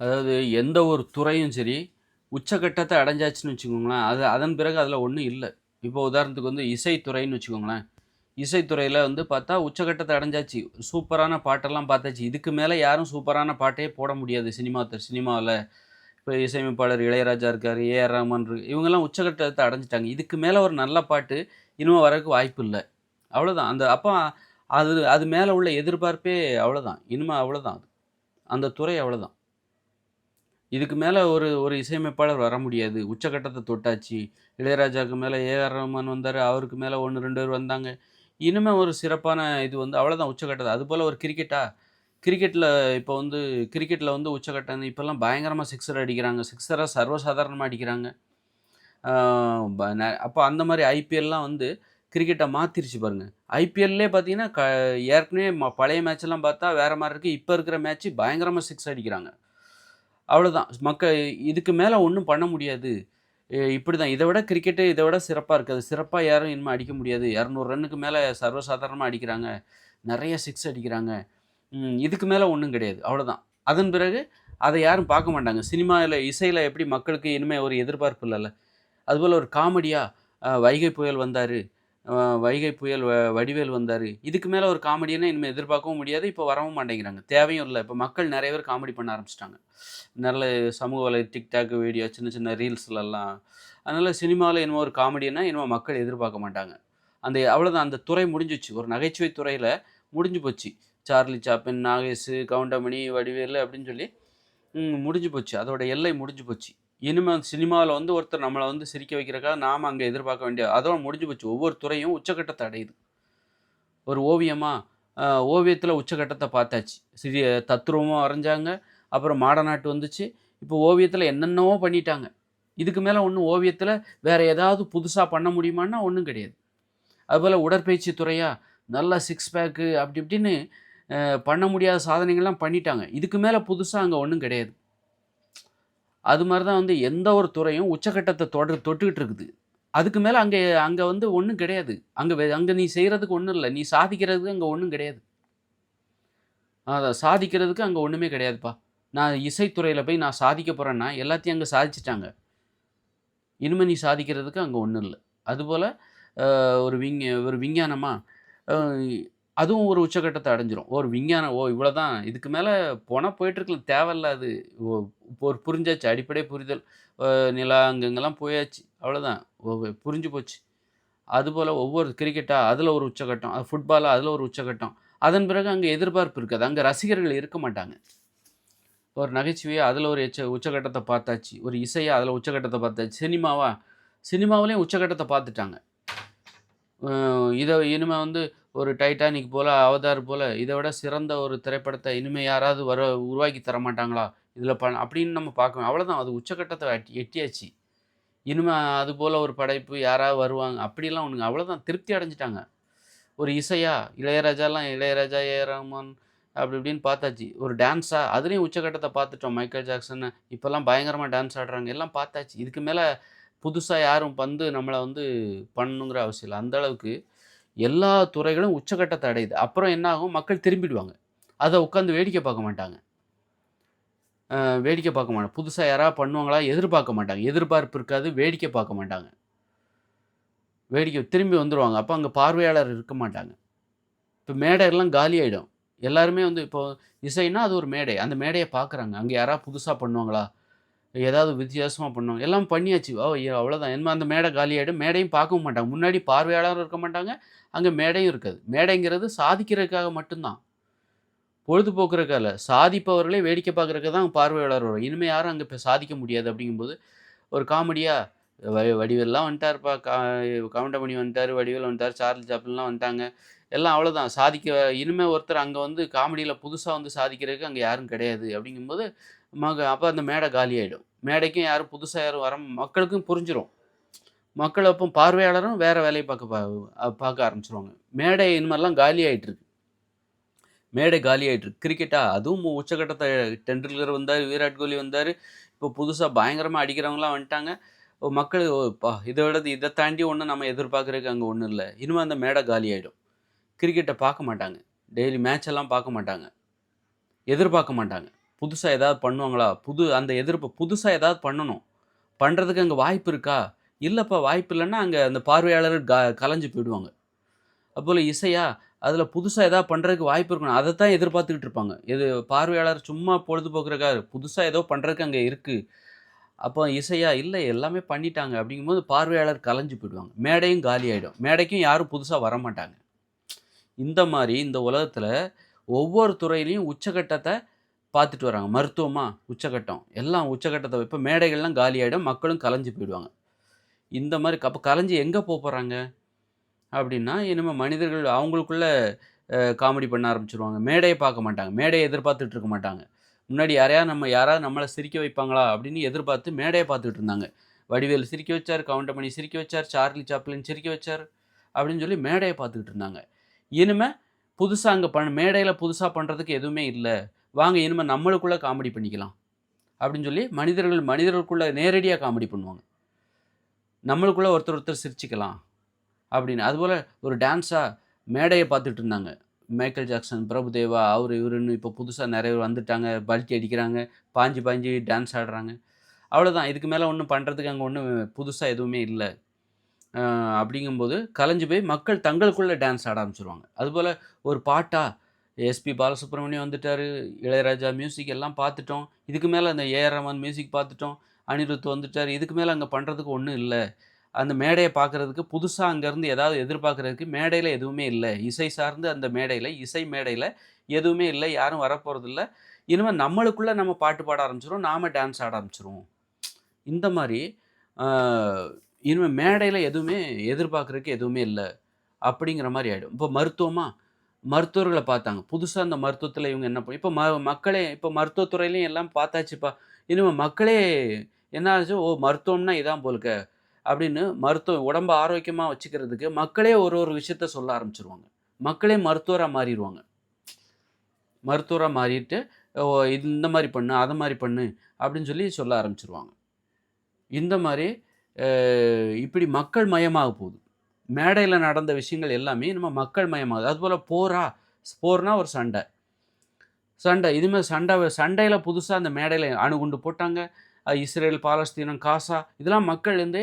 அதாவது எந்த ஒரு துறையும் சரி, உச்சகட்டத்தை அடைஞ்சாச்சுன்னு வச்சுக்கோங்களேன், அது அதன் பிறகு அதில் ஒன்றும் இல்லை இப்போ உதாரணத்துக்கு வந்து இசைத்துறைன்னு வச்சுக்கோங்களேன். இசைத்துறையில் வந்து பார்த்தா உச்சகட்டத்தை அடைஞ்சாச்சு. சூப்பரான பாட்டெல்லாம் பார்த்தாச்சு. இதுக்கு மேலே யாரும் சூப்பரான பாட்டே போட முடியாது சினிமா த இப்போ இசையமைப்பாளர் இளையராஜா இருக்கார் ஏ.ஆர். ரஹ்மான் இருக்கு இவங்கெல்லாம் உச்சகட்டத்தை அடைஞ்சிட்டாங்க இதுக்கு மேலே ஒரு நல்ல பாட்டு இனிமே வரக்கு வாய்ப்பு இல்லை அவ்வளோதான். அந்த அப்போ அது அது மேலே உள்ள எதிர்பார்ப்பே அவ்வளோதான். இனிமே அவ்வளோதான். அந்த துறை அவ்வளோதான். இதுக்கு மேலே ஒரு ஒரு இசையமைப்பாளர் வர முடியாது. உச்சக்கட்டத்தை தொட்டாச்சு. இளையராஜாவுக்கு மேலே ஏ.ஆர். ரஹ்மான் வந்தார் அவருக்கு மேலே ஒன்று ரெண்டு பேர் வந்தாங்க. இனிமே ஒரு சிறப்பான இது வந்து அவ்வளோதான் உச்சகட்டம். அதுபோல் ஒரு கிரிக்கெட்டா? கிரிக்கெட்டில் இப்போ வந்து கிரிக்கெட்டில் வந்து உச்சகட்டம் இப்போல்லாம் பயங்கரமாக சிக்ஸர் அடிக்கிறாங்க. சிக்ஸராக சர்வசாதாரணமாக அடிக்கிறாங்க. அப்போ அந்த மாதிரி ஐபிஎல்லாம் வந்து கிரிக்கெட்டை மாற்றிருச்சு பாருங்கள் ஐபிஎல்லே பார்த்தீங்கன்னா, க ஏற்கனவே ம பழைய மேட்செல்லாம் பார்த்தா வேற மாதிரி இருக்குது இப்போ இருக்கிற மேட்ச் பயங்கரமாக சிக்ஸ் அடிக்கிறாங்க. அவ்வளோதான். மக்க இதுக்கு மேலே ஒன்றும் பண்ண முடியாது. இப்படி தான் இதை விட கிரிக்கெட்டு இதை விட சிறப்பாக இருக்காது. சிறப்பாக யாரும் இனிமேல் அடிக்க முடியாது. 200 ரன்னுக்கு மேலே சர்வசாதாரணமாக அடிக்கிறாங்க. நிறைய சிக்ஸ் அடிக்கிறாங்க. இதுக்கு மேலே ஒன்றும் கிடையாது. அவ்வளோதான். அதன் பிறகு அதை யாரும் பார்க்க மாட்டாங்க. சினிமாவில் இசையில் எப்படி மக்களுக்கு இனிமேல் ஒரு எதிர்பார்ப்பு இல்லைல்ல அதுபோல் ஒரு காமெடியாக வைகை புயல் வந்தார் வைகை புயல் வ வடிவேல் வந்தார் இதுக்கு மேலே ஒரு காமெடியனா இனிமேல் எதிர்பார்க்கவும் முடியாது. இப்போ வரவும் மாட்டேங்கிறாங்க. தேவையும் இல்லை இப்போ மக்கள் நிறைய பேர் காமெடி பண்ண ஆரம்பிச்சிட்டாங்க நல்ல சமூக வலை டிக்டாக் வீடியோ சின்ன சின்ன ரீல்ஸ்லலாம். அதனால் சினிமாவில் என்னமோ ஒரு காமெடினா என்னமோ மக்கள் எதிர்பார்க்க மாட்டாங்க. அந்த அவ்வளோதான். அந்த துறை முடிஞ்சுச்சு. ஒரு நகைச்சுவை துறையில் முடிஞ்சு போச்சு. சார்லி சாப்பின் நாகேஷ், கவுண்டமணி, வடிவேலு அப்படின்னு சொல்லி முடிஞ்சு போச்சு. அதோட எல்லை முடிஞ்சு போச்சு. இனிமே சினிமாவில் வந்து ஒருத்தர் நம்மளை வந்து சிரிக்க வைக்கிறக்காக நாம் அங்கே எதிர்பார்க்க வேண்டிய அதோட முடிஞ்சு போச்சு. ஒவ்வொரு துறையும் உச்சக்கட்டத்தை அடையுது. ஒரு ஓவியமாக ஓவியத்தில் உச்சக்கட்டத்தை பார்த்தாச்சு. சிறிய தத்ரூவமா வரைஞ்சாங்க. அப்புறம் மாடநாட்டு வந்துச்சு. இப்போ ஓவியத்தில் என்னென்னவோ பண்ணிட்டாங்க. இதுக்கு மேலே ஒன்றும் ஓவியத்தில் வேற ஏதாவது புதுசாக பண்ண முடியுமான்னா ஒன்றும் கிடையாது. அதுபோல் உடற்பயிற்சி துறையாக நல்லா சிக்ஸ் பேக்கு அப்படி இப்படின்னு பண்ண முடியாத சாதனைகள்லாம் பண்ணிட்டாங்க. இதுக்கு மேலே புதுசாக அங்கே ஒன்றும் கிடையாது. அது மாதிரி தான் வந்து எந்த ஒரு துறையும் உச்சகட்டத்தை தொட தொட்டுக்கிட்டு இருக்குது. அதுக்கு மேலே அங்கே அங்கே வந்து ஒன்றும் கிடையாது. அங்கே அங்கே நீ செய்கிறதுக்கு ஒன்றும் இல்லை நீ சாதிக்கிறதுக்கு அங்கே ஒன்றும் கிடையாது. அதான் சாதிக்கிறதுக்கு அங்கே ஒன்றுமே கிடையாதுப்பா. நான் இசைத்துறையில் போய் நான் சாதிக்க போகிறேன்னா எல்லாத்தையும் அங்கே சாதிச்சிட்டாங்க இனிமேல் நீ சாதிக்கிறதுக்கு அங்கே ஒன்றும் இல்லை அதுபோல் ஒரு விஞ்ஞ ஒரு விஞ்ஞானமாக அதுவும் ஒரு உச்சகட்டத்தை அடைஞ்சிரும். ஒரு விஞ்ஞானம் ஓ இவ்வளோதான். இதுக்கு மேலே போனால் போயிட்டுருக்கலாம். தேவையில்ல அது. ஓ ஒரு புரிஞ்சாச்சு. அடிப்படை புரிதல். நிலா அங்கங்கெல்லாம் போயாச்சு. அவ்வளோதான். ஓ புரிஞ்சு போச்சு. அதுபோல் ஒவ்வொரு கிரிக்கெட்டாக அதில் ஒரு உச்சகட்டம். ஃபுட்பாலாக அதில் ஒரு உச்சகட்டம். அதன் பிறகு அங்கே எதிர்பார்ப்பு இருக்காது. அங்கே ரசிகர்கள் இருக்க மாட்டாங்க. ஒரு நகைச்சுவையாக அதில் ஒரு எச்ச உச்சகட்டத்தை பார்த்தாச்சு. ஒரு இசையாக அதில் உச்சகட்டத்தை பார்த்தாச்சு. சினிமாவா? சினிமாவிலையும் உச்சகட்டத்தை பார்த்துட்டாங்க. இதை இனிமேல் வந்து ஒரு டைட்டானிக் போல, அவதார் போல இதை விட சிறந்த ஒரு திரைப்படத்தை இனிமே யாராவது வர உருவாக்கி தர மாட்டாங்களா? இதில் ப அப்படின்னு நம்ம பார்க்கணும். அவ்வளோதான். அது உச்சக்கட்டத்தை எட் எட்டியாச்சு. இனிமே அதுபோல ஒரு படைப்பு யாராவது வருவாங்க. அப்படிலாம் ஒன்றுங்க அவ்வளோதான். திருப்தி அடைஞ்சிட்டாங்க ஒரு இசையா? இளையராஜாலாம் இளையராஜா, ஏ ரஹ்மான் அப்படி இப்படின்னு பார்த்தாச்சு. ஒரு டான்ஸா? அதுலேயும் உச்சக்கட்டத்தை பார்த்துட்டோம். மைக்கேல் ஜாக்சன் இப்போல்லாம் பயங்கரமாக டான்ஸ் ஆடுறாங்க. எல்லாம் பார்த்தாச்சு. இதுக்கு மேலே புதுசாக யாரும் வந்து நம்மளை வந்து பண்ணணுங்கிற அவசியம் இல்லை அந்த அளவுக்கு எல்லா துறைகளும் உச்சக்கட்டத்தை அடையுது. அப்புறம் என்ன ஆகும்? மக்கள் திரும்பிடுவாங்க. அதை உட்காந்து வேடிக்கை பார்க்க மாட்டாங்க. வேடிக்கை பார்க்க மாட்டாங்க. புதுசாக யாராவது பண்ணுவாங்களா? எதிர்பார்க்க மாட்டாங்க. எதிர்பார்ப்பு இருக்காது. வேடிக்கை பார்க்க மாட்டாங்க. வேடிக்கை திரும்பி வந்துடுவாங்க அப்போ அங்கே பார்வையாளர் இருக்க மாட்டாங்க. இப்ப காலி காலியாயிடும். எல்லாருமே வந்து இப்போ இசைன்னா அது ஒரு மேடை. அந்த மேடையை பார்க்குறாங்க. அங்கே யாராவது புதுசாக பண்ணுவாங்களா? ஏதாவது வித்தியாசமாக பண்ணுவாங்க. எல்லாம் பண்ணியாச்சு. ஓ அவ்வளோதான். என்ன அந்த மேடை காலியாயிடும். மேடையும் பார்க்கவும் மாட்டாங்க. முன்னாடி பார்வையாளரும் இருக்க மாட்டாங்க. அங்கே மேடையும் இருக்காது. மேடைங்கிறது சாதிக்கிறதுக்காக மட்டும்தான் பொழுதுபோக்குறதுக்காக சாதிப்பவர்களே வேடிக்கை பார்க்குறக்க தான் பார்வையாளர் வரும். இனிமேல் யாரும் அங்கே இப்போ சாதிக்க முடியாது அப்படிங்கும்போது, ஒரு காமெடியாக வ வடிவெல்லாம் வந்துட்டார்ப்பா கா கவுண்டமணி வந்துட்டார் வடிவில் வந்துட்டார் சார்லி சாப்பிள்லாம் வந்துட்டாங்க. எல்லாம் அவ்வளோதான். சாதிக்க இனிமேல் ஒருத்தர் அங்கே வந்து காமெடியில் புதுசாக வந்து சாதிக்கிறதுக்கு அங்கே யாரும் கிடையாது. அப்படிங்கும்போது மக அப்போ அந்த மேடை காலி ஆகிடும் மேடைக்கும் யாரும் புதுசாக யாரும் வர மக்களுக்கும் புரிஞ்சிடும் மக்கள் அப்போ பார்வையாளரும் வேறு வேலையை பார்க்க பா பார்க்க ஆரம்பிச்சிருவாங்க மேடை இனிமேல்லாம் காலி ஆகிட்டுருக்கு மேடை காலி ஆகிட்டுருக்கு கிரிக்கெட்டா? அதுவும் உச்சகட்டத்த டெண்டுல்கர் வந்தார் விராட் கோலி வந்தார் இப்போ புதுசாக பயங்கரமாக அடிக்கிறவங்களாம் வந்துட்டாங்க. மக்கள் பா இதை விட இதை தாண்டி ஒன்றும் நம்ம எதிர்பார்க்குறதுக்கு அங்கே ஒன்றும் இல்லை இனிமேல் அந்த மேடை காலி ஆகிடும் கிரிக்கெட்டை பார்க்க மாட்டாங்க. டெய்லி மேட்ச் எல்லாம் பார்க்க மாட்டாங்க. எதிர்பார்க்க மாட்டாங்க. புதுசாக ஏதாவது பண்ணுவாங்களா? புது அந்த எதிர்ப்பு புதுசாக ஏதாவது பண்ணணும். பண்ணுறதுக்கு அங்கே வாய்ப்பு இருக்கா? இல்லைப்பா வாய்ப்பு இல்லைன்னா அங்கே அந்த பார்வையாளர்கள் க கலைஞ்சு போயிடுவாங்க. அப்போல இசையா அதில் புதுசாக ஏதாவது பண்ணுறதுக்கு வாய்ப்பு இருக்கணும். அதை தான் எதிர்பார்த்துக்கிட்டு இருப்பாங்க. இது பார்வையாளர் சும்மா பொழுதுபோக்குறக்காக புதுசாக ஏதோ பண்ணுறதுக்கு அங்கே இருக்குது அப்போ இசையா இல்லை எல்லாமே பண்ணிட்டாங்க. அப்படிங்கும்போது பார்வையாளர் கலைஞ்சு போயிடுவாங்க. மேடையும் காலி ஆகிடும் மேடைக்கும் யாரும் புதுசாக வர மாட்டாங்க இந்த மாதிரி இந்த உலகத்தில் ஒவ்வொரு துறையிலையும் உச்சகட்டத்தை பார்த்துட்டு வராங்க. மருத்துவமா? உச்சகட்டம். எல்லாம் உச்சகட்டத்தை இப்போ மேடைகள்லாம் காலியாகிடும் மக்களும் கலைஞ்சு போயிடுவாங்க. இந்த மாதிரி அப்போ கலைஞ்சு எங்கே போக போகிறாங்க அப்படின்னா இனிமேல் மனிதர்கள் அவங்களுக்குள்ள காமெடி பண்ண ஆரம்பிச்சிருவாங்க. மேடையை பார்க்க மாட்டாங்க. மேடையை எதிர்பார்த்துட்டு இருக்க மாட்டாங்க. முன்னாடி யாரையா நம்ம யாராவது நம்மளை சிரிக்க வைப்பாங்களா? அப்படின்னு எதிர்பார்த்து மேடையை பார்த்துட்டு இருந்தாங்க. வடிவேல் சிரிக்க வச்சார் கவுண்டமணி சிரிக்க வச்சார் சார்லி சாப்ளின் சிரிக்க வச்சார் அப்படின்னு சொல்லி மேடையை பார்த்துக்கிட்டு இருந்தாங்க. இனிமேல் புதுசாக அங்கே பண் மேடையில் புதுசாக பண்ணுறதுக்கு எதுவுமே இல்லை. வாங்க இனிமேல் நம்மளுக்குள்ளே காமெடி பண்ணிக்கலாம். அப்படின்னு சொல்லி மனிதர்கள் மனிதர்களுக்குள்ளே நேரடியாக காமெடி பண்ணுவாங்க. நம்மளுக்குள்ளே ஒருத்தர் ஒருத்தர் சிரிச்சுக்கலாம். அப்படின்னு. அதுபோல் ஒரு டான்ஸாக மேடையை பார்த்துட்டு இருந்தாங்க. மைக்கேல் ஜாக்சன் பிரபுதேவா அவர் இவருன்னு இப்போ புதுசாக நிறைய பேர் வந்துட்டாங்க. பல்ட்டி அடிக்கிறாங்க. பாஞ்சு பாஞ்சு டான்ஸ் ஆடுறாங்க. அவ்வளோதான் இதுக்கு மேலே ஒன்றும் பண்ணுறதுக்கு அங்கே ஒன்றும் புதுசாக எதுவுமே இல்லை. அப்படிங்கும்போது கலைஞ்சு போய் மக்கள் தங்களுக்குள்ளே டான்ஸ் ஆட ஆரம்பிச்சிருவாங்க. அதுபோல் ஒரு பாட்டாக எஸ்பி பாலசுப்ரமணியம் வந்துட்டார் இளையராஜா மியூசிக் எல்லாம் பார்த்துட்டோம். இதுக்கு மேலே அந்த ஏஆர் ரஹ்மான் மியூசிக் பார்த்துட்டோம். அனிருத் வந்துட்டார். இதுக்கு மேலே அங்கே பண்ணுறதுக்கு ஒன்றும் இல்லை. அந்த மேடையை பார்க்குறதுக்கு புதுசாக அங்கேருந்து ஏதாவது எதிர்பார்க்குறதுக்கு மேடையில் எதுவுமே இல்லை. இசை சார்ந்து அந்த மேடையில் இசை மேடையில் எதுவுமே இல்லை. யாரும் வரப்போகிறதில்ல இனிமேல் நம்மளுக்குள்ளே நம்ம பாட்டு பாட ஆரம்பிச்சிரும் நாம் டான்ஸ் ஆட ஆரம்பிச்சிருவோம். இந்த மாதிரி இனிமேல் மேடையில் எதுவுமே எதிர்பார்க்குறதுக்கு எதுவுமே இல்லை. அப்படிங்கிற மாதிரி ஆகிடும் இப்போ மருத்துவமாக மருத்துவர்களை பார்த்தாங்க. புதுசாக அந்த மருத்துவத்தில் இவங்க என்ன இப்போ ம மக்களே இப்போ மருத்துவத்துறையிலையும் எல்லாம் பார்த்தாச்சுப்பா. இனிமேல் மக்களே என்ன ஆச்சு? ஓ மருத்துவம்னா இதான் போலுக்க அப்படின்னு மருத்துவம் உடம்பு ஆரோக்கியமாக வச்சுக்கிறதுக்கு மக்களே ஒரு ஒரு விஷயத்த சொல்ல ஆரம்பிச்சிருவாங்க. மக்களே மருத்துவராக மாறிடுவாங்க மருத்துவராக மாறிட்டு ஓ இது இந்த மாதிரி பண்ணு அதை மாதிரி பண்ணு அப்படின்னு சொல்லி சொல்ல ஆரம்பிச்சிருவாங்க. இந்த மாதிரி இப்படி மக்கள் மயமாக போகுது. மேடையில் நடந்த விஷயங்கள் எல்லாமே நம்ம மக்கள் மயமாகுது. அதுபோல் போரா போர்னா ஒரு சண்டை. சண்டை. இதுமாதிரி சண்டை சண்டையில் புதுசாக அந்த மேடையில் அணுகுண்டு போட்டாங்க. இஸ்ரேல் பாலஸ்தீனம் காசா இதெல்லாம் மக்கள் வந்து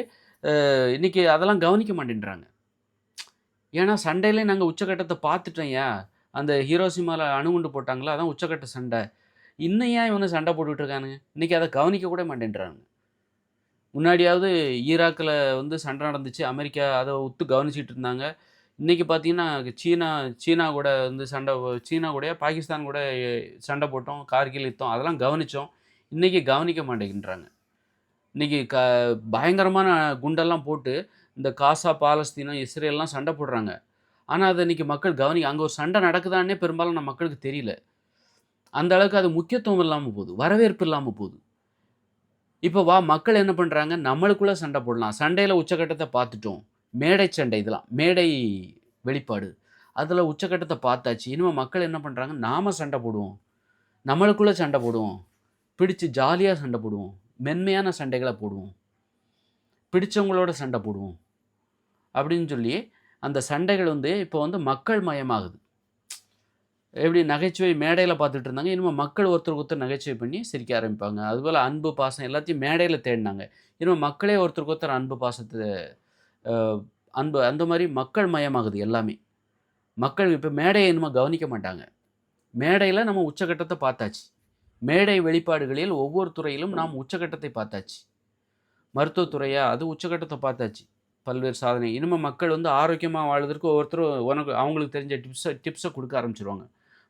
இன்றைக்கி அதெல்லாம் கவனிக்க மாட்டேன்றாங்க. ஏன்னா சண்டையிலே நாங்கள் உச்சக்கட்டத்தை பார்த்துட்டோம்யா அந்த ஹீரோசிமாவில் அணுகுண்டு போட்டாங்களா? அதான் உச்சக்கட்ட சண்டை. இன்னும் ஏன் இவனு சண்டை போட்டுக்கிட்டு இருக்கானுங்க? இன்றைக்கி அதை கவனிக்க கூட மாட்டேன்றாங்க. முன்னாடியாவது ஈராக்கில் வந்து சண்டை நடந்துச்சு. அமெரிக்கா அதை ஒத்து கவனிச்சிட்டு இருந்தாங்க. இன்றைக்கி பார்த்தீங்கன்னா சீனா சீனா கூட வந்து சண்டை சீனா கூட பாகிஸ்தான் கூட சண்டை போட்டோம் கார்கில் யுத்தம் அதெல்லாம் கவனித்தோம் இன்றைக்கி கவனிக்க மாட்டேங்கின்றாங்க இன்றைக்கி க பயங்கரமான குண்டெல்லாம் போட்டு இந்த காசா பாலஸ்தீனம் இஸ்ரேல்லாம் சண்டை போடுறாங்க. ஆனால் அதை இன்றைக்கி மக்கள் கவனி அங்கே ஒரு சண்டை நடக்குதான்னே பெரும்பாலும் நம்ம மக்களுக்கு தெரியல. அந்த அளவுக்கு அது முக்கியத்துவம் இல்லாமல் போகுது வரவேற்பு இல்லாமல் போகுது. இப்போ வா மக்கள் என்ன பண்ணுறாங்க நம்மளுக்குள்ளே சண்டை போடலாம். சண்டையில் உச்சக்கட்டத்தை பார்த்துட்டோம். மேடை சண்டை இதெல்லாம். மேடை வெளிப்பாடு. அதில் உச்சக்கட்டத்தை பார்த்தாச்சு. இனிமேல் மக்கள் என்ன பண்ணுறாங்க நாம் சண்டை போடுவோம். நம்மளுக்குள்ளே சண்டை போடுவோம். பிடிச்சு ஜாலியாக சண்டை போடுவோம். மென்மையான சண்டைகளை போடுவோம். பிடிச்சவங்களோட சண்டை போடுவோம். அப்படின்னு சொல்லி அந்த சண்டைகள் வந்து இப்போ வந்து மக்கள் மயமாகுது. எப்படி நகைச்சுவை மேடையில் பார்த்துட்டு இருந்தாங்க. இனிமேல் மக்கள் ஒருத்தருக்கு ஒருத்தர் நகைச்சுவை பண்ணி சிரிக்க ஆரம்பிப்பாங்க. அதுபோல் அன்பு பாசம் எல்லாத்தையும் மேடையில் தேடினாங்க. இனிமேல் மக்களே ஒருத்தருக்கு ஒருத்தர் அன்பு பாசத்தை அன்பு அந்த மாதிரி மக்கள் மயமாகுது எல்லாமே. மக்கள் இப்போ மேடையை இனிமேல் கவனிக்க மாட்டாங்க. மேடையில் நம்ம உச்சகட்டத்தை பார்த்தாச்சு. மேடை வெளிப்பாடுகளில் ஒவ்வொரு துறையிலும் நாம் உச்சகட்டத்தை பார்த்தாச்சு. மருத்துவத்துறையாக அது உச்சகட்டத்தை பார்த்தாச்சு. பல்வேறு சாதனை. இனிமேல் மக்கள் வந்து ஆரோக்கியமாக வாழ்வதற்கு ஒவ்வொருத்தரும் உனக்கு அவங்களுக்கு தெரிஞ்ச டிப்ஸை டிப்ஸை கொடுக்க ஆரம்பிச்சிருவாங்க.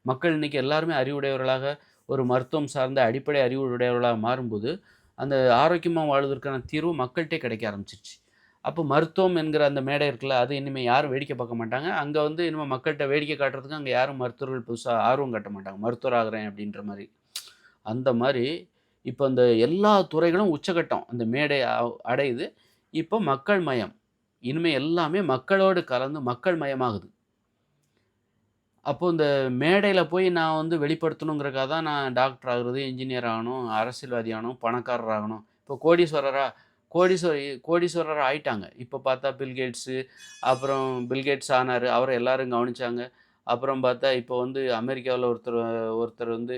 மக்கள் இன்றைக்கி எல்லாருமே அறிவுடையவர்களாக ஒரு மருத்துவம் சார்ந்த அடிப்படை அறிவுடையவர்களாக மாறும்போது அந்த ஆரோக்கியமாக வாழ்வதற்கான தீர்வு மக்கள்கிட்டே கிடைக்க ஆரம்பிச்சிருச்சு. அப்போ மருத்துவம் என்கிற அந்த மேடை இருக்குல்ல அது இனிமேல் யாரும் வேடிக்கை பார்க்க மாட்டாங்க. அங்கே வந்து இனிமேல் மக்கள்கிட்ட வேடிக்கை காட்டுறதுக்கு அங்கே யாரும் மருத்துவர்கள் புதுசாக ஆர்வம் காட்ட மாட்டாங்க. மருத்துவர் ஆகிறேன் அப்படின்ற மாதிரி. அந்த மாதிரி இப்போ இந்த எல்லா துறைகளும் உச்சகட்டம். அந்த மேடை அடையுது. இப்போ மக்கள் மயம். இனிமேல் எல்லாமே மக்களோடு கலந்து மக்கள் மயமாகுது. அப்போது இந்த மேடையில் போய் நான் வந்து வெளிப்படுத்தணுங்கிறக்காக தான் நான் டாக்டர் ஆகுறது இன்ஜினியர் ஆகணும் அரசியல்வாதி ஆகணும் பணக்காரர் ஆகணும். இப்போ கோடீஸ்வரராக கோடீஸ்வர கோடீஸ்வரர் ஆயிட்டாங்க. இப்போ பார்த்தா பில்கேட்ஸு அப்புறம் பில்கேட்ஸ் ஆனார். அவரை எல்லாரும் கவனித்தாங்க அப்புறம் பார்த்தா இப்போ வந்து அமெரிக்காவில் ஒருத்தர் ஒருத்தர் வந்து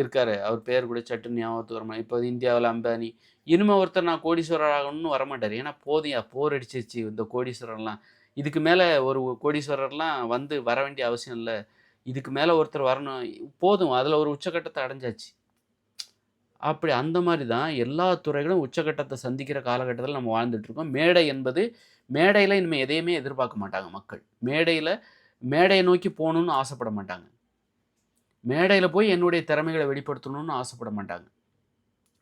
இருக்கார். அவர் பேர் கூட சட்டு ஞாபகத்துக்கு வரமா இப்போ இந்தியாவில் அம்பானி. இனிமேல் ஒருத்தர் நான் கோடீஸ்வரர் ஆகணும்னு வரமாட்டார். ஏன்னா போதையா போர் அடிச்சிருச்சு இந்த கோடீஸ்வரர்லாம். இதுக்கு மேலே ஒரு கோடீஸ்வரர்லாம் வந்து வர வேண்டிய அவசியம் இல்லை. இதுக்கு மேலே ஒருத்தர் வரணும். போதும். அதில் ஒரு உச்சக்கட்டத்தை அடைஞ்சாச்சு. அப்படி அந்த மாதிரி தான் எல்லா துறைகளும் உச்சக்கட்டத்தை சந்திக்கிற காலகட்டத்தில் நம்ம வாழ்ந்துட்டுருக்கோம் மேடை என்பது மேடையில் இனிமேல் எதையுமே எதிர்பார்க்க மாட்டாங்க மக்கள். மேடையில் மேடையை நோக்கி போகணுன்னு ஆசைப்பட மாட்டாங்க. மேடையில் போய் என்னுடைய திறமைகளை வெளிப்படுத்தணும்னு ஆசைப்பட மாட்டாங்க.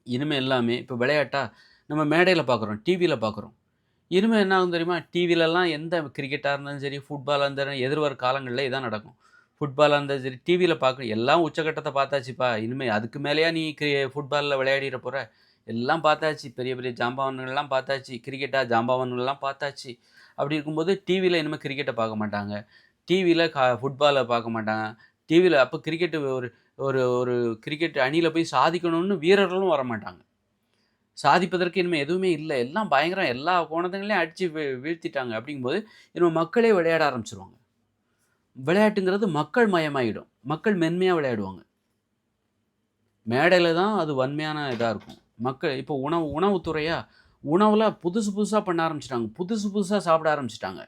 இனிமேல் எல்லாமே இப்போ விளையாட்டா நம்ம மேடையில் பார்க்குறோம் டிவியில் பார்க்குறோம் இனிமேல் என்ன ஆகும் தெரியுமா? டிவிலலாம் எந்த கிரிக்கெட்டாக இருந்தாலும் சரி ஃபுட்பாலாக இருந்தாலும் எதிர்வர காலங்களில் இதான் நடக்கும். ஃபுட்பாலாக இருந்தாலும் சரி டிவியில் பார்க்க எல்லாம் உச்சக்கட்டத்தை பார்த்தாச்சுப்பா. இனிமேல் அதுக்கு மேலேயா நீ கிரி ஃபுட்பாலில் விளையாடிட போகிற எல்லாம் பார்த்தாச்சு. பெரிய பெரிய ஜாம்பவான்கள்லாம் பார்த்தாச்சு. கிரிக்கெட்டாக ஜாம்பவான்கள்லாம் பார்த்தாச்சு. அப்படி இருக்கும்போது டிவியில் இனிமேல் கிரிக்கெட்டை பார்க்க மாட்டாங்க. டிவியில் கா ஃபுட்பாலை பார்க்க மாட்டாங்க. டிவியில் அப்போ கிரிக்கெட்டு ஒரு ஒரு ஒரு கிரிக்கெட் அணியில் போய் சாதிக்கணும்னு வீரர்களும் வர மாட்டாங்க சாதிப்பதற்கு இனிமேல் எதுவுமே இல்லை. எல்லாம் பயங்கரம். எல்லா கோணத்துங்களையும் அடித்து வீ வீழ்த்திட்டாங்க. அப்படிங்கும்போது இனிமேல் மக்களே விளையாட ஆரம்பிச்சிருவாங்க. விளையாட்டுங்கிறது மக்கள் மயமாயிடும். மக்கள் மென்மையாக விளையாடுவாங்க. மேடையில் தான் அது வன்மையான இதாக இருக்கும். மக்கள் இப்போ உணவு உணவுத்துறையாக உணவில் புதுசு புதுசாக பண்ண ஆரம்பிச்சிட்டாங்க. புதுசு புதுசாக சாப்பிட ஆரம்பிச்சிட்டாங்க.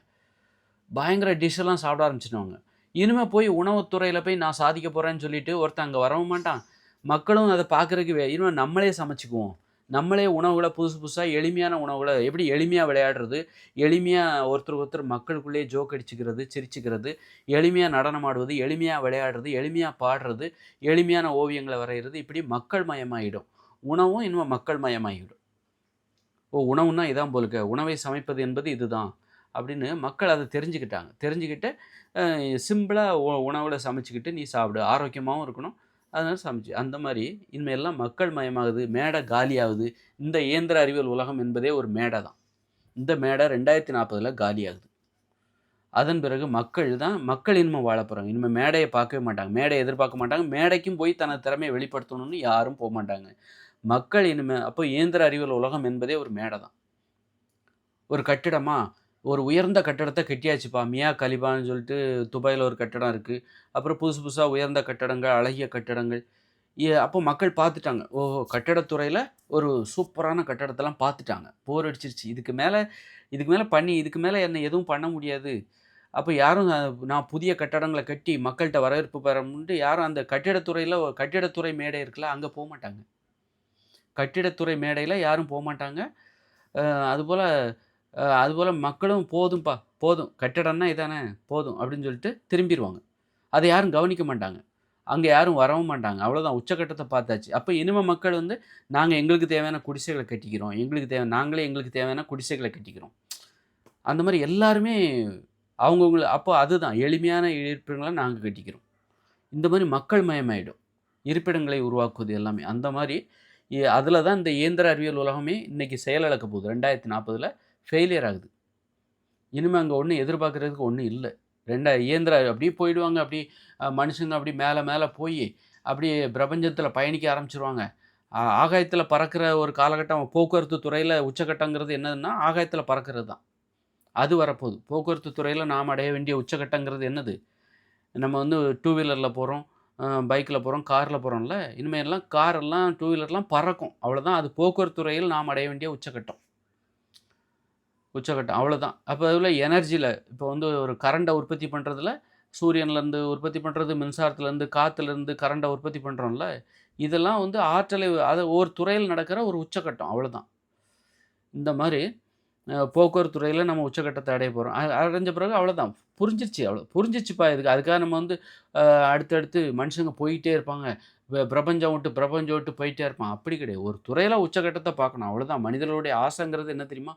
பயங்கர டிஷ்ஷெல்லாம் சாப்பிட ஆரம்பிச்சிட்டாங்க இனிமேல் போய் உணவுத்துறையில் போய் நான் சாதிக்க போகிறேன்னு சொல்லிட்டு ஒருத்தன் அங்கே வரவும் மாட்டான். மக்களும் அதை பார்க்குறதுக்கு வே இனிமேல் நம்மளே சமைச்சிக்குவோம். நம்மளே உணவுகளை புதுசு புதுசாக எளிமையான உணவுகளை எப்படி எளிமையாக விளையாடுறது எளிமையாக ஒருத்தர் ஒருத்தர் மக்களுக்குள்ளேயே ஜோக் அடிச்சுக்கிறது சிரிச்சுக்கிறது எளிமையாக நடனம் ஆடுவது எளிமையாக விளையாடுறது எளிமையாக பாடுறது எளிமையான ஓவியங்களை வரைகிறது இப்படி மக்கள் மயமாயிடும். உணவும் இன்னும் மக்கள் மயமாகிடும் ஓ உணவுன்னா இதான் போலுக்க உணவை சமைப்பது என்பது இதுதான் அப்படின்னு மக்கள் அதை தெரிஞ்சுக்கிட்டாங்க. தெரிஞ்சுக்கிட்டு சிம்பிளாக உணவில் சமைச்சிக்கிட்டு நீ சாப்பிடு ஆரோக்கியமாகவும் இருக்கணும் அதனால் சமைச்சு அந்த மாதிரி இனிமேல்லாம் மக்கள் மயமாகுது மேடை காலியாகுது. இந்த இயந்திர அறிவியல் உலகம் என்பதே ஒரு மேடை தான் இந்த மேடை ரெண்டாயிரத்தி நாற்பதில் காலியாகுது. அதன் பிறகு மக்கள் தான் மக்கள் இனிமேல் வாழ போகிறாங்க இனிமேல் மேடையை பார்க்கவே மாட்டாங்க. மேடையை எதிர்பார்க்க மாட்டாங்க. மேடைக்கும் போய் தனது திறமையை வெளிப்படுத்தணும்னு யாரும் போக மாட்டாங்க. மக்கள் இனிமேல் அப்போ இயந்திர அறிவியல் உலகம் என்பதே ஒரு மேடை தான் ஒரு கட்டிடமா ஒரு உயர்ந்த கட்டடத்தை கட்டியாச்சுப்பா. மியா கலிபான்னு சொல்லிட்டு துபாயில் ஒரு கட்டடம் இருக்குது அப்புறம் புதுசு புதுசாக உயர்ந்த கட்டடங்கள் அழகிய கட்டடங்கள். அப்போ மக்கள் பார்த்துட்டாங்க. ஓஹோ கட்டடத்துறையில் ஒரு சூப்பரான கட்டடத்தெல்லாம் பார்த்துட்டாங்க. போர் அடிச்சிருச்சு. இதுக்கு மேலே இதுக்கு மேலே பண்ணி இதுக்கு மேலே என்ன எதுவும் பண்ண முடியாது. அப்போ யாரும் நான் புதிய கட்டடங்களை கட்டி மக்கள்கிட்ட வரவேற்பு பெறமுன்ட்டு யாரும் அந்த கட்டிடத்துறையில் கட்டிடத்துறை மேடை இருக்குல்ல அங்கே போக மாட்டாங்க. கட்டிடத்துறை மேடையில் யாரும் போக மாட்டாங்க. அதுபோல் அதுபோல் மக்களும் போதும்ப்பா போதும் கட்டடம்னா இதானே போதும் அப்படின்னு சொல்லிட்டு திரும்பிடுவாங்க அதை யாரும் கவனிக்க மாட்டாங்க. அங்கே யாரும் வரவும் மாட்டாங்க. அவ்வளோதான் உச்சக்கட்டத்தை பார்த்தாச்சு. அப்போ இனிமே மக்கள் வந்து நாங்கள் எங்களுக்கு தேவையான குடிசைகளை கட்டிக்கிறோம். எங்களுக்கு தேவை நாங்களே எங்களுக்கு தேவையான குடிசைகளை கட்டிக்கிறோம். அந்த மாதிரி எல்லாருமே அவங்கவுங்கள அப்போ அதுதான் எளிமையான இருப்பிடங்களை நாங்கள் கட்டிக்கிறோம். இந்த மாதிரி மக்கள் மயமாயிடும். இருப்பிடங்களை உருவாக்குவது எல்லாமே. அந்த மாதிரி அதில் தான் இந்த இயந்திர அறிவியல் உலகமே இன்றைக்கி செயலிழக்க போகுது. ரெண்டாயிரத்தி நாற்பதில் ஃபெயிலியர் ஆகுது. இனிமேல் அங்கே ஒன்றும் எதிர்பார்க்குறதுக்கு ஒன்றும் இல்லை. ரெண்டா இயந்திர அப்படியே போயிடுவாங்க அப்படி மனுஷங்க அப்படி மேலே மேலே போய் அப்படியே பிரபஞ்சத்தில் பயணிக்க ஆரம்பிச்சிருவாங்க. ஆகாயத்தில் பறக்கிற ஒரு காலகட்டம் போக்குவரத்து துறையில் உச்சக்கட்டங்கிறது என்னதுன்னா ஆகாயத்தில் பறக்கிறது தான். அது வரப்போகுது. போக்குவரத்து துறையில் நாம் அடைய வேண்டிய உச்சக்கட்டங்கிறது என்னது? நம்ம வந்து டூ வீலரில் போகிறோம் பைக்கில் போகிறோம் காரில் போகிறோம்ல இனிமேல்லாம் காரெல்லாம் டூ வீலர்லாம் பறக்கும். அவ்வளோதான் அது போக்குவரத்து துறையில் நாம் அடைய வேண்டிய உச்சக்கட்டம் உச்சக்கட்டம் அவ்வளோதான் அப்போ அதில் எனர்ஜியில் இப்போ வந்து ஒரு கரண்டை உற்பத்தி பண்ணுறதுல சூரியன்லேருந்து உற்பத்தி பண்ணுறது மின்சாரத்துலேருந்து காற்றுலேருந்து கரண்டை உற்பத்தி பண்ணுறோம்ல இதெல்லாம் வந்து ஆற்றலை அதை ஒரு துறையில் நடக்கிற ஒரு உச்சக்கட்டம் அவ்வளோதான் இந்த மாதிரி போக்குவரத்து துறையில் நம்ம உச்சக்கட்டத்தை அடைய போகிறோம் அடைஞ்ச பிறகு அவ்வளோதான் புரிஞ்சிருச்சு அவ்வளோ புரிஞ்சிச்சுப்பா இதுக்கு. அதுக்காக நம்ம வந்து அடுத்தடுத்து மனுஷங்க போயிட்டே இருப்பாங்க. பிரபஞ்சம் விட்டு பிரபஞ்சம் விட்டு போயிட்டே இருப்பான். அப்படி கிடையாது. ஒரு துறையில் உச்சக்கட்டத்தை பார்க்கணும். அவ்வளோதான் மனிதர்களுடைய ஆசைங்கிறது என்ன தெரியுமா?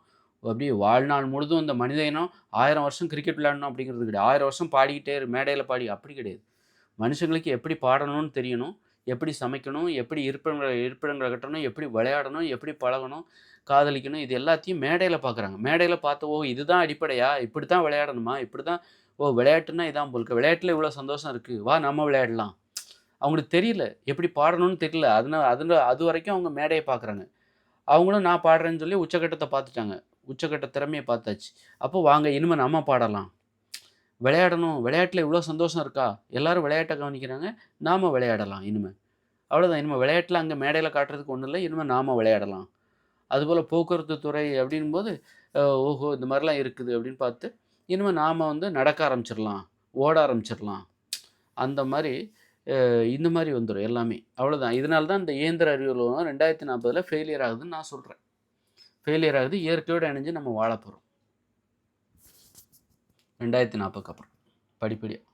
அப்படியே வாழ்நாள் முழுதும் இந்த மனித இனம் ஆயிரம் வருஷம் கிரிக்கெட் விளையாடணும் அப்படிங்கிறது கிடையாது. ஆயிரம் வருஷம் பாடிக்கிட்டே மேடையில் பாடி அப்படி கிடையாது. மனுஷங்களுக்கு எப்படி பாடணும்னு தெரியணும் எப்படி சமைக்கணும் எப்படி இருப்பிடங்களை இருப்பிடங்களை கட்டணும் எப்படி விளையாடணும் எப்படி பழகணும் காதலிக்கணும் இது எல்லாத்தையும் மேடையில் பார்க்குறாங்க மேடையில் பார்த்து ஓ இதுதான் அடிப்படையா? இப்படி தான் விளையாடணுமா? இப்படி தான் ஓ விளையாட்டுன்னா இதான் போலுக்கு விளையாட்டில் இவ்வளோ சந்தோஷம் இருக்குது வா நம்ம விளையாடலாம். அவங்களுக்கு தெரியல. எப்படி பாடணும்னு தெரியல. அதனால் அதில் அது வரைக்கும் அவங்க மேடையை பார்க்குறாங்க அவங்களும் நான் பாடுறேன்னு சொல்லி உச்சக்கட்டத்தை பார்த்துட்டாங்க. உச்சக்கட்ட திறமையை பார்த்தாச்சு. அப்போ வாங்க இனிமேல் நம்ம பாடலாம். விளையாடணும். விளையாட்டில் இவ்வளோ சந்தோஷம் இருக்கா? எல்லாரும் விளையாட்டை கவனிக்கிறாங்க. நாம் விளையாடலாம் இனிமேல் அவ்வளோதான் இனிமேல் விளையாட்டில் அங்கே மேடையில் காட்டுறதுக்கு ஒன்றும் இல்லை. இனிமேல் நாம் விளையாடலாம். அதுபோல் போக்குவரத்து துறை அப்படின்போது ஓஹோ இந்த மாதிரிலாம் இருக்குது அப்படின்னு பார்த்து இனிமேல் நாம் வந்து நடக்க ஆரம்பிச்சிடலாம். ஓட ஆரம்பிச்சிடலாம். அந்த மாதிரி இந்த மாதிரி வந்துடும் எல்லாமே. அவ்வளோதான் இதனால தான் இந்த இயந்திர அறிவியல் ரெண்டாயிரத்தி நாற்பதில் ஃபெயிலியர் ஆகுதுன்னு நான் சொல்கிறேன் ஃபெயிலியர் ஆகுது இயற்கையோடு இணைஞ்சு நம்ம வாழ போகிறோம் ரெண்டாயிரத்தி நாற்பதுக்கு அப்புறம் படிப்படியாக